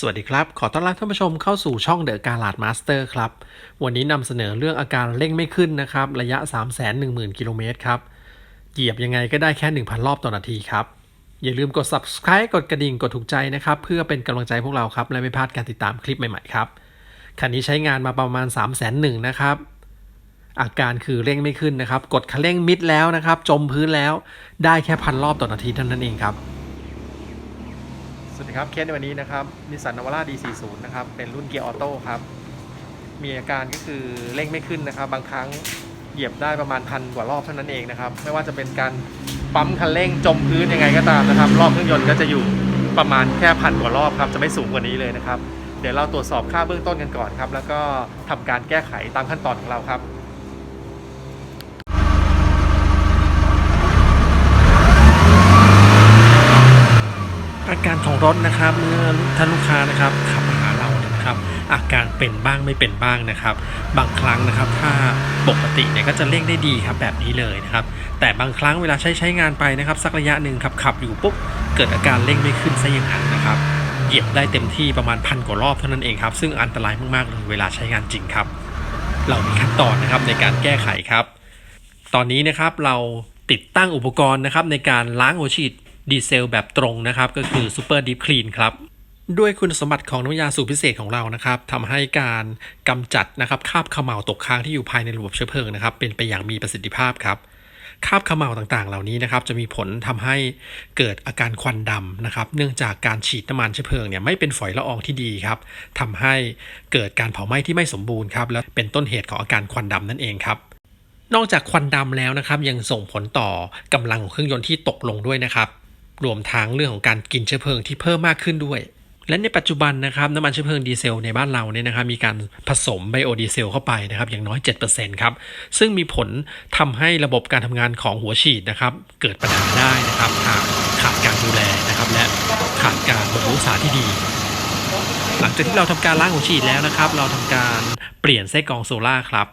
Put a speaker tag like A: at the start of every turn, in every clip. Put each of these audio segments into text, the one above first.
A: สวัสดีครับ ขอต้อนรับท่านผู้ชมเข้าสู่ช่องเดอะการ a ดมาสเตอร์ครับ วันนี้นำเสนอเรื่องอาการเร่งไม่ขึ้นนะครับ ระยะ 3 1 0 0 0 0 กิโลเมตรครับ เหยียบยังไงก็ได้แค่ 1,000 รอบต่อนาทีครับ อย่าลืมกด subscribe กดกระดิ่ง กดถูกใจนะครับ เพื่อเป็นกำลังใจพวกเราครับ และไม่พลาดการติดตามคลิปใหม่ ๆ ครับ คันนี้ใช้งานมาประมาณ3 1 0 0 0 0นะครับ อาการคือเร่งไม่ขึ้นนะครับ กดคันเร่งมิดแล้วนะครับ จมพื้นแล้ว ได้แค่พันรอบต่อนาทีเท่านั้นเองครับ สวัสดีครับเคสในวันนี้นะครับนิสสันนาวาร่า D40 นะครับเป็นรุ่นเกียร์ออโต้ครับมีอาการก็คือเร่งไม่ขึ้นนะครับ บางครั้งเหยียบได้ประมาณพันกว่ารอบเท่านั้นเองนะครับ ไม่ว่าจะเป็นการปั๊มคันเร่งจมพื้นยังไงก็ตามนะครับ รอบเครื่องยนต์ก็จะอยู่ประมาณแค่พันกว่ารอบครับจะไม่สูงกว่านี้เลยนะครับ เดี๋ยวเราตรวจสอบค่าเบื้องต้นกันก่อนครับแล้วก็ทำการแก้ไขตามขั้นตอนของเราครับ อากา รถนะครับ เมื่อท่านลูกค้านะครับขับมาหาเราเนี่ยนะครับ อาการเป็นบ้างไม่เป็นบ้างนะครับ บางครั้งนะครับถ้าปกติเนี่ยก็จะเร่งได้ดีครับแบบนี้เลยนะครับ แต่บางครั้งเวลาใช้ใช้งานไปนะครับ สักระยะหนึ่งขับขับอยู่ปุ๊บเกิดอาการเร่งไม่ขึ้นซะอย่างนั้นนะครับเหยียบได้เต็มที่ประมาณพันกว่ารอบเท่านั้นเองครับ ซึ่งอันตรายมากๆเลยเวลาใช้งานจริงครับ เรามีขั้นตอนนะครับในการแก้ไขครับ ตอนนี้นะครับเราติดตั้งอุปกรณ์นะครับในการล้างหัวฉีด ดีเซลแบบตรงนะครับก็คือ Super Deep Clean ครับด้วยคุณสมบัติของน้ำยาสูตรพิเศษของเรานะครับทำให้การกำจัดนะครับคราบขม่าตกค้างที่อยู่ภายในระบบเชื้อเพลิงนะครับเป็นไปอย่างมีประสิทธิภาพครับคราบขม่าต่างๆ เหล่านี้นะครับจะมีผลทำให้เกิดอาการควันดำนะครับ เนื่องจากการฉีดน้ำมันเชื้อเพลิงเนี่ยไม่เป็นฝอยละอองที่ดีครับทำให้เกิดการเผาไหม้ที่ไม่สมบูรณ์ครับและเป็นต้นเหตุของอาการควันดำนั่นเองครับนอกจากควันดำแล้วนะครับยังส่งผลต่อกำลังของเครื่องยนต์ที่ตกลงด้วยนะครับ รวมทั้งเรื่องของการกินเชื้อเพลิงที่เพิ่มมากขึ้นด้วย และในปัจจุบันนะครับน้ำมันเชื้อเพลิงดีเซลในบ้านเราเนี่ยนะครับมีการผสมไบโอดีเซลเข้าไปนะครับอย่างน้อย 7%ครับซึ่งมีผลทำให้ระบบการทำงานของหัวฉีดนะครับเกิดปัญหาได้นะครับหากขาดการดูแลนะครับและขาดการบำรุงรักษาที่ดีหลังจากที่เราทำการล้างหัวฉีดแล้วนะครับ เราทำการเปลี่ยนไส้กรองโซล่าครับ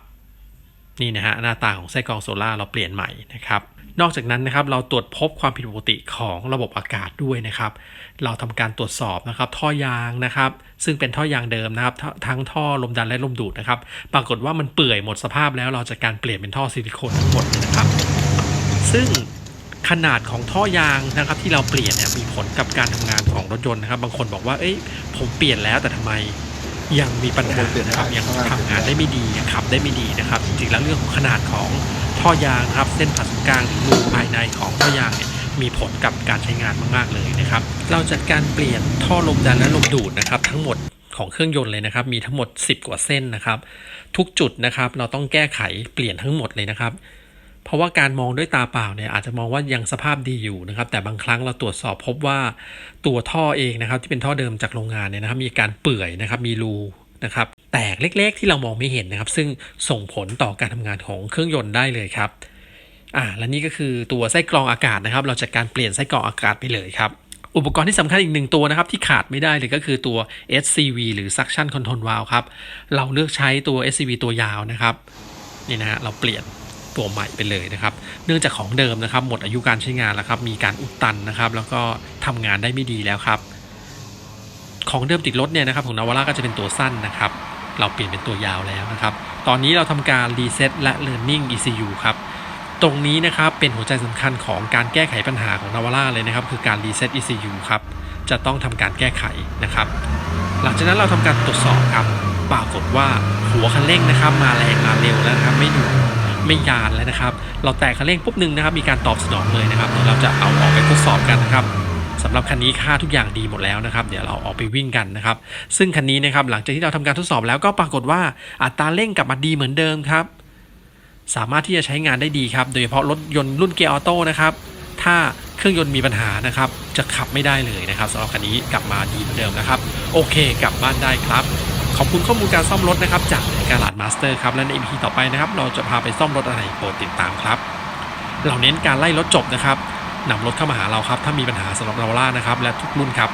A: นี่นะฮะหน้าตาของไส้กรองโซล่าเราเปลี่ยนใหม่นะครับ นอกจากนั้นนะครับเราตรวจพบความผิดปกติของระบบอากาศด้วยนะครับ เราทำการตรวจสอบนะครับท่อยางนะครับ ซึ่งเป็นท่อยางเดิมนะครับ ทั้งท่อลมดันและลมดูดนะครับ ปรากฏว่ามันเปื่อยหมดสภาพแล้วเราจะการเปลี่ยนเป็นท่อซิลิโคนทั้งหมดนะครับ ซึ่งขนาดของท่อยางนะครับที่เราเปลี่ยนเนี่ยมีผลกับการทำงานของรถยนต์นะครับ บางคนบอกว่าเอ้ยผมเปลี่ยนแล้วแต่ทำไมยังมีปัญหานะครับยังทำงานได้ไม่ดียังขับได้ไม่ดีนะครับ จริงๆแล้วเรื่องของขนาดของ ท่อยางครับเส้นผ่าศูนย์กลางรูภายในของท่อยางเนี่ยมีผลกับการใช้งานมากๆเลยนะครับ เราจัดการเปลี่ยนท่อลมดันและลมดูดนะครับ ทั้งหมดของเครื่องยนต์เลยนะครับ มีทั้งหมด 10 กว่าเส้นนะครับ ทุกจุดนะครับ เราต้องแก้ไขเปลี่ยนทั้งหมดเลยนะครับ เพราะว่าการมองด้วยตาเปล่าเนี่ยอาจจะมองว่ายังสภาพดีอยู่นะครับ แต่บางครั้งเราตรวจสอบพบว่าตัวท่อเองนะครับ ที่เป็นท่อเดิมจากโรงงานเนี่ยนะครับ มีการเปื่อยนะครับ มีรู นะครับแตกเล็กๆ ที่เรามองไม่เห็นนะครับ ซึ่งส่งผลต่อการทำงานของเครื่องยนต์ได้เลยครับอ่าและนี่ก็คือตัวไส้กรองอากาศนะครับ เราจัดการเปลี่ยนไส้กรองอากาศไปเลยครับอุปกรณ์ที่สำคัญอีกหนึ่งตัวนะครับ ที่ขาดไม่ได้เลยก็คือตัว SCV หรือ Suction Control Valve ครับ เราเลือกใช้ตัว SCV ตัวยาวนะครับนี่นะฮะเราเปลี่ยนตัวใหม่ไปเลยนะครับ เนื่องจากของเดิมนะครับ หมดอายุการใช้งานแล้วครับ มีการอุดตันนะครับ แล้วก็ทำงานได้ไม่ดีแล้วครับ ของเดิมติดรถเนี่ยนะครับของนาวาร่าก็จะเป็นตัวสั้นนะครับ เราเปลี่ยนเป็นตัวยาวแล้วนะครับ ตอนนี้เราทำการรีเซ็ตและ Learning ECU ครับตรงนี้นะครับเป็นหัวใจสำคัญของการแก้ไขปัญหาของนาวาร่าเลยนะครับ คือการรีเซ็ต ECU ครับจะต้องทำการแก้ไขนะครับ หลังจากนั้นเราทำการตรวจสอบครับปรากฏว่าหัวคันเร่งนะครับ มาแรงมาเร็วแล้วนะครับไม่หนุนไม่ยานแล้วนะครับ เราแตะคันเร่งปุ๊บหนึ่งนะครับ มีการตอบสนองเลยนะครับเดี๋ยวเราจะเอาออกไปทดสอบกันนะครับ สำหรับคันนี้ค่าทุกอย่างดีหมดแล้วนะครับ เดี๋ยวเราออกไปวิ่งกันนะครับ ซึ่งคันนี้นะครับหลังจากที่เราทำการทดสอบแล้วก็ปรากฏว่าอัตราเร่งกลับมาดีเหมือนเดิมครับ สามารถที่จะใช้งานได้ดีครับ โดยเฉพาะรถยนต์รุ่นเกียร์ออโต้นะครับ ถ้าเครื่องยนต์มีปัญหานะครับ จะขับไม่ได้เลยนะครับสำหรับคันนี้กลับมาดีเหมือนเดิมนะครับ โอเค กลับบ้านได้ครับ ขอบคุณข้อมูลการซ่อมรถนะครับ จากการลาดมาสเตอร์ครับ และใน EP ต่อไปนะครับ เราจะพาไปซ่อมรถอะไรโปรดติดตามครับ เราเน้นการไล่รถจบนะครับ นำรถเข้ามาหาเราครับ ถ้ามีปัญหาสำหรับเราล่านะครับ และทุกรุ่นครับ